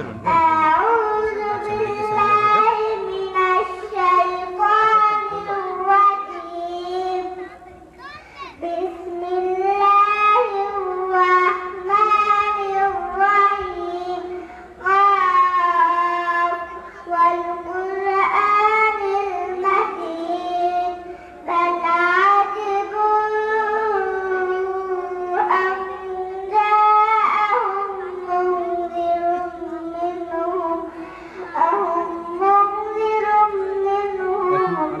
করবেন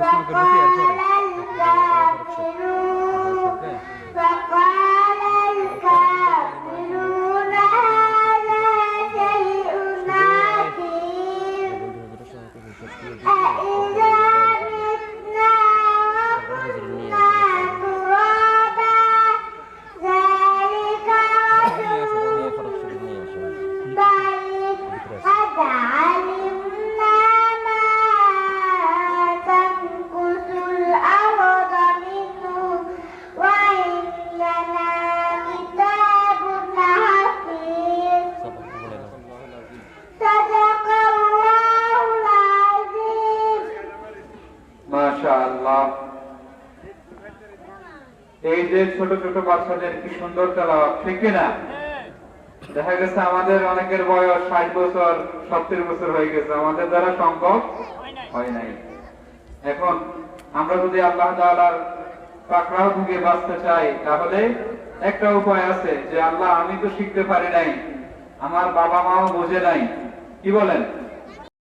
منهم فقال الكافرون فقال এই যে ছোট ছোট বাচ্চাদের কি সুন্দর তেলাওয়াত, ঠিক কিনা দেখা গেছে আমাদের অনেকের বয়স ষাট বছর, সত্তর বছর হয়ে গেছে। আমাদের দ্বারা সম্ভব হয় নাই। এখন আমরা যদি আল্লাহ তাআলার পাকড়াও থেকে বাঁচতে চাই, তাহলে একটা উপায় আছে যে, আল্লাহ, আমি তো শিখতে পারি নাই, আমার বাবা মাও বোঝে নাই। কি বলেন?